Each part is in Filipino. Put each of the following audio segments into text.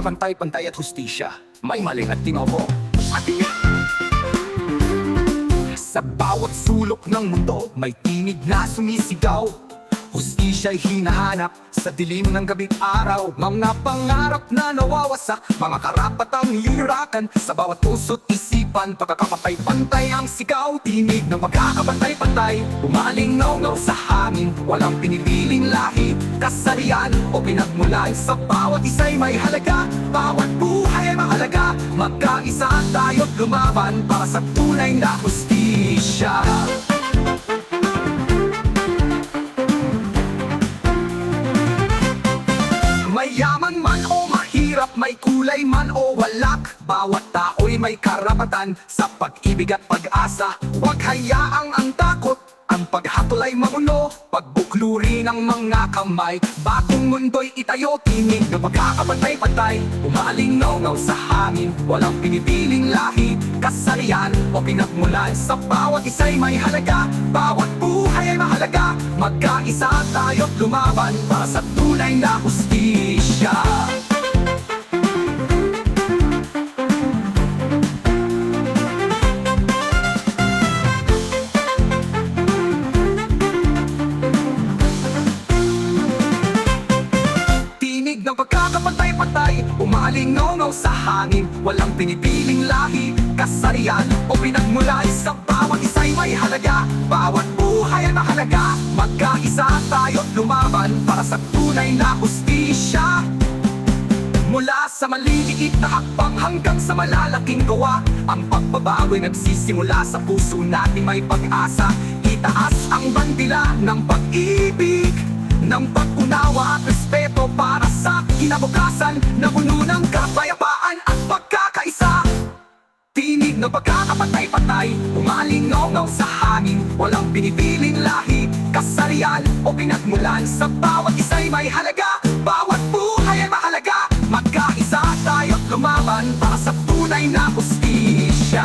pagkakapantay-pantay at hustisya. May maling at tinobo. Sa bawat sulok ng mundo, may tinig na sumisigaw. Hustisya'y hinahanap sa dilim ng gabing araw Mga pangarap na nawawasak, mga karapatang lirakan Sa bawat puso't isipan, pagkakapantay-pantay ang sigaw Tinig ng magkakapantay-pantay, umaling ngaw sa hangin Walang pinipiling lahi, kasarian o pinagmulan Sa bawat isa'y may halaga, bawat buhay ay mahalaga. Magkaisa tayo't lumaban para sa tunay na hustisya. Mayaman man o mahirap, may kulay man o walak Bawat tao'y may karapatan sa pag-ibig at pag-asa. Huwag hayaang ang takot, ang paghatol ay magulo Pagbukluri ng mga kamay, bagong mundo'y itayo Tinig na pagkakapantay-pantay, umalingaw sa hangin Walang pinipiling lahi, kasarian o pinagmulan Sa bawat isa'y may halaga, bawat buhay ay mahalaga Magkaisa tayo't lumaban. Para sa tunay na hustisya Umalingaw sa hangin Walang pinipiling lahi Kasarian o pinagmulan Sa bawat isa'y may halaga. Bawat buhay ay mahalaga Magkaisa tayo't lumaban Para sa tunay na hustisya. Mula sa maliliit na hakbang hanggang sa malalaking gawa Ang pagbabago'y nagsisimula sa puso nating may pag-asa. Itaas ang bandila ng pag-ibig Ng pag-unawa at respeto para kinabukasan Na puno ng kapayapaan at pagkakaisa. Tinig na pagkakapatay-patay Umalingaw sa hangin. Walang pinipiling lahi Kasarian o pinagmulan. Sa bawat isa'y may halaga Bawat buhay ay mahalaga. Magkaisa tayo't lumaban Para sa tunay na hustisya.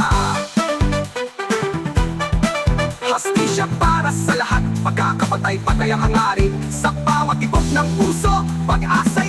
Hustisya para sa lahat. Pagkakapatay-patay ang hangarin. Sa bawat tibok ng puso Pag-asa'y